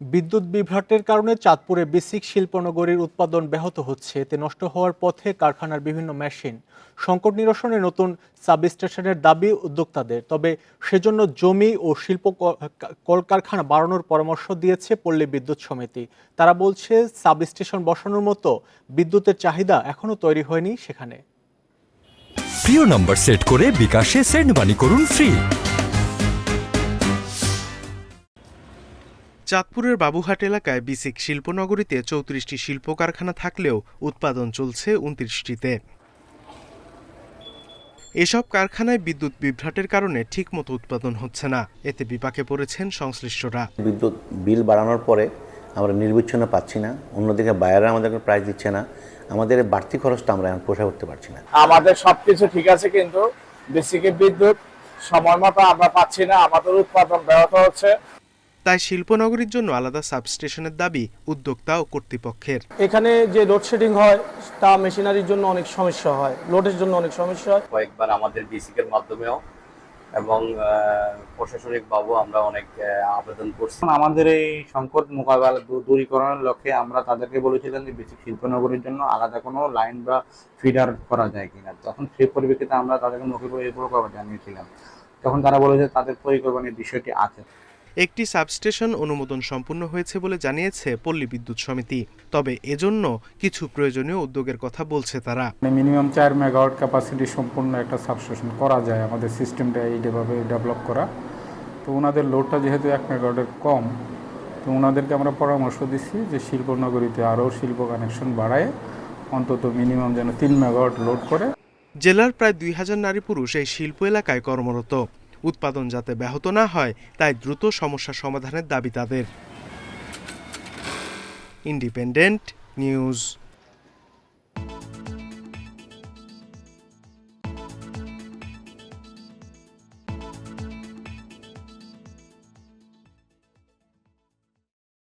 বিদ্যুৎ বিভ্রাটের কারণে চাঁদপুরে বেসিক শিল্পনগরীর উৎপাদন ব্যাহত হচ্ছে। এতে নষ্ট হওয়ার পথে কারখানার বিভিন্ন মেশিন। সংকট নিরসনে নতুন সাবস্টেশনের দাবি উদ্যোক্তাদের। তবে সেজন্য জমি ও শিল্প কলকারখানা বাড়ানোর পরামর্শ দিয়েছে পল্লী বিদ্যুৎ সমিতি। তারা বলছে, সাবস্টেশন বসানোর মতো বিদ্যুতের চাহিদা এখনও তৈরি হয়নি সেখানে। প্রিয় নম্বর সেট করে বিকাশে সেন্ড মানি করুন ফ্রি। চাঁদপুরের বাবুঘাট এলাকায় বিসিক শিল্পনগরীতে চৌত্রিশটি শিল্প কারখানা থাকলেও উৎপাদন চলছে উনত্রিশটিতে। এসব কারখানায় বিদ্যুৎ বিভ্রাটের কারণে ঠিকমতো উৎপাদন হচ্ছে না। এতে বিপাকে পড়েছেন সংশ্লিষ্টরা। বিদ্যুৎ বিল বাড়ানোর পরে আমরা নির্বিচ্ছন্ন পাচ্ছি না। অন্যদিকে বায়াররা আমাদেরকে প্রাইস দিচ্ছে না। আমাদের বাড়তি খরচটা আমরা এখন পোষায় উঠতে পারছি না। আমাদের সবকিছু ঠিক আছে কিন্তু বেসিকে বিদ্যুৎ সময় মতো আমরা পাচ্ছি না। আমাদের উৎপাদন ব্যাহত হচ্ছে। তাই শিল্পনগরীর জন্য আলাদা সাবস্টেশনের দাবি উদ্যোক্তা ও কর্তৃপক্ষের। এখানে যে লোডশেডিং হয় তা মেশিনারির জন্য অনেক সমস্যা হয়। লোডের জন্য অনেক সমস্যা হয়। কয়েকবার আমাদের বিসিকের মাধ্যমেও এবং প্রশাসনিক বাবু আমরা অনেক আবেদন করছি। আমাদের এই সংকট মোকাবেলা দূরীকরণের লক্ষ্যে আমরা তাদেরকে বলেছিলাম যে বেসিক শিল্পনগরীর জন্য আলাদা কোনো লাইন বা ফিডার করা যায় কিনা। তখন সেই পরিপ্রেক্ষিতে আমরা তাদেরকে মুখে এই প্রকল্প জানিয়েছিলাম। তখন তারা বলেছে তাদের পরিকল্পনার বিষয়টি আছে। একটি সাবস্টেশন অনুমোদন সম্পূর্ণ হয়েছে বলে জানিয়েছে পল্লী বিদ্যুৎ সমিতি। তবে এজন্য কিছু প্রয়োজনীয় উদ্যোগের কথা বলছে তারা। মানে মিনিমাম চার মেগাওয়াট ক্যাপাসিটি সম্পূর্ণ একটা সাবস্টেশন করা যায় আমাদের সিস্টেমটা এইভাবে ডেভেলপ করা। তো ওনাদের লোডটা যেহেতু এক মেগাওয়াটের কম তো ওনাদেরকে আমরা পরামর্শ দিচ্ছি যে শিল্পনগরীতে আরও শিল্প কানেকশন বাড়ায় অন্তত মিনিমাম যেন তিন মেগাওয়াট লোড করে। জেলার প্রায় দুই হাজার নারী পুরুষ এই শিল্প এলাকায় কর্মরত। উৎপাদন যাতে ব্যাহত না হয় তাই দ্রুত সমস্যা সমাধানের দাবি তাদের। Independent news